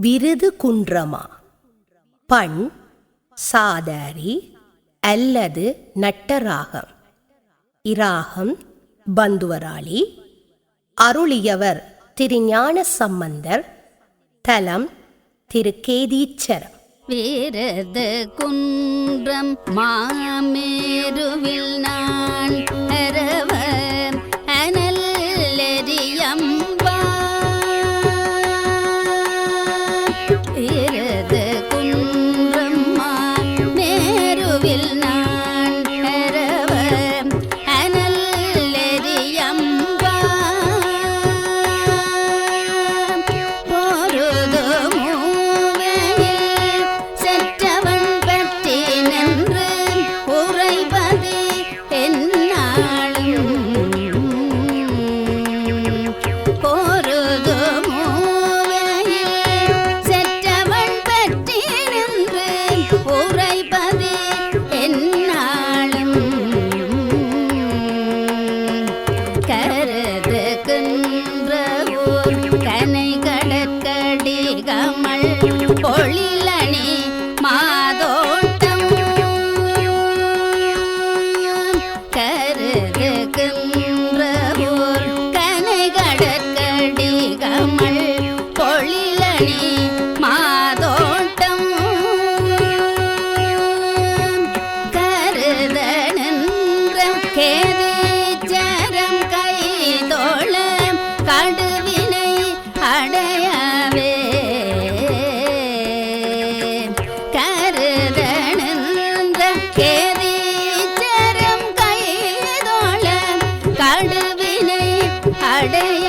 விருது குன்றமா? பண் சாதாரி அல்லது நட்டராகம். இராகம் பந்துவராளி. அருளியவர் திருஞான சம்பந்தர். தலம் திருக்கேதீச்சரம் விருது குன்றம் மாமேருவில் நான் கமல் பொழிலணி மாதோட்டம். கருதுகின்ற கனைகடற்கடி கமல் பொழிலணி மாதோட்டம். கருதனென்ற கே அடைய